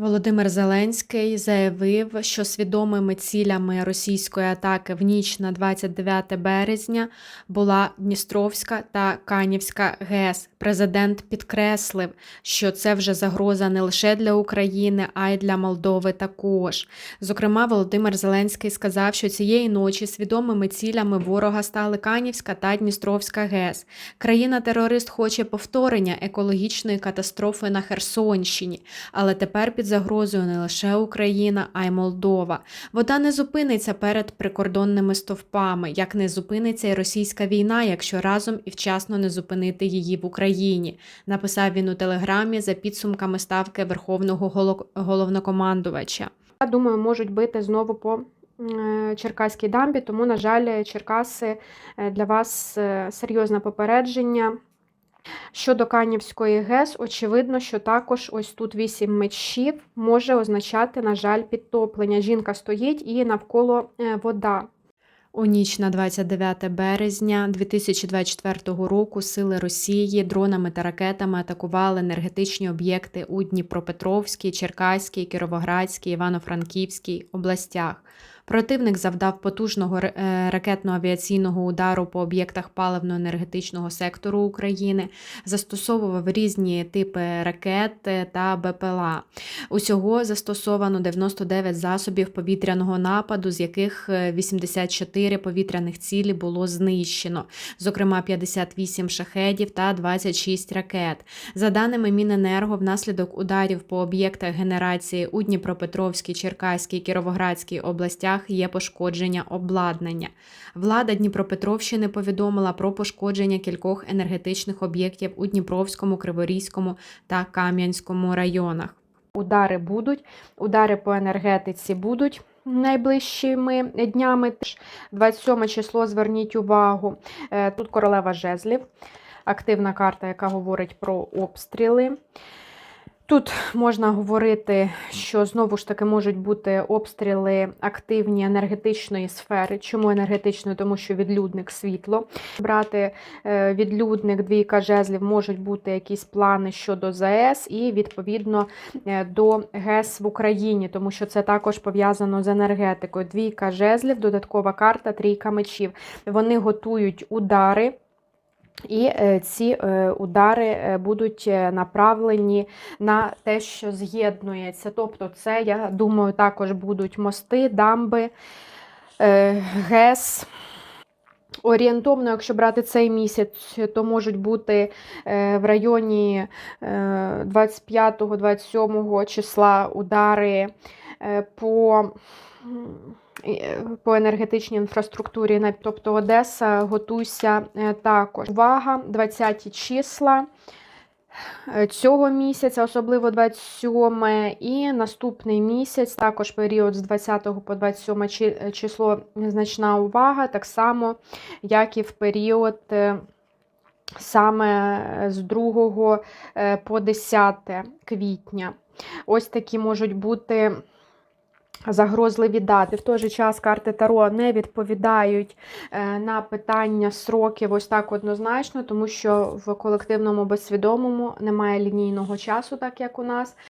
Володимир Зеленський заявив, що свідомими цілями російської атаки в ніч на 29 березня була Дністровська та Канівська ГЕС. Президент підкреслив, що це вже загроза не лише для України, а й для Молдови також. Зокрема, Володимир Зеленський сказав, що цієї ночі свідомими цілями ворога стали Канівська та Дністровська ГЕС. Країна-терорист хоче повторення екологічної катастрофи на Херсонщині, але тепер під загрозою не лише Україна, а й Молдова. Вода не зупиниться перед прикордонними стовпами, як не зупиниться й російська війна, якщо разом і вчасно не зупинити її в Україні. Написав він у телеграмі за підсумками ставки Верховного головнокомандувача. Я думаю, можуть бити знову по е, Черкаській дамбі, тому, на жаль, Черкаси е, для вас е, серйозне попередження. Щодо Канівської ГЕС, очевидно, що також ось тут вісім мечів може означати, на жаль, підтоплення. Жінка стоїть і навколо е, вода. У ніч на 29 березня 2024 року сили Росії дронами та ракетами атакували енергетичні об'єкти у Дніпропетровській, Черкаській, Кіровоградській, Івано-Франківській областях. Противник завдав потужного е, ракетно-авіаційного удару по об'єктах паливно-енергетичного сектору України, застосовував різні типи ракет е, та БПЛА. Усього застосовано 99 засобів повітряного нападу, з яких е, 84 повітряних цілі було знищено, зокрема 58 шахедів та 26 ракет. За даними Міненерго, внаслідок ударів по об'єктах генерації у Дніпропетровській, Черкаській, Кіровоградській областях є пошкодження обладнання. Влада Дніпропетровщини повідомила про пошкодження кількох енергетичних об'єктів у Дніпровському, Криворізькому та Кам'янському районах. Удари будуть, удари по енергетиці будуть найближчими днями. Теж 27 число, зверніть увагу. Е, Тут королева жезлів, активна карта, яка говорить про обстріли. Тут можна говорити, що знову ж таки можуть бути обстріли активні енергетичної сфери. Чому енергетичної? Тому що відлюдник світло. Брати е, відлюдник, двійка жезлів, можуть бути якісь плани щодо ЗАЕС і відповідно е, до ГЕС в Україні, тому що це також пов'язано з енергетикою. Двійка жезлів, додаткова карта, трійка мечів. Вони готують удари. І е, ці е, удари е, будуть направлені на те, що з'єднується. Тобто, це, я думаю, також будуть мости, дамби, ГЕС. Орієнтовно, якщо брати цей місяць, то можуть бути в районі е, 25-27 числа удари по. Е, По енергетичній інфраструктурі, тобто Одеса, готуйся е, також. Увага, 20 числа е, цього місяця, особливо 27 і наступний місяць, також період з 20 по 27 е, число значна увага, так само, як і в період саме з 2 е, по 10 квітня. Ось такі можуть бути загрозливі дати. В той же час карти Таро не відповідають е, на питання сроків ось так однозначно, тому що в колективному безсвідомому немає лінійного часу, так як у нас.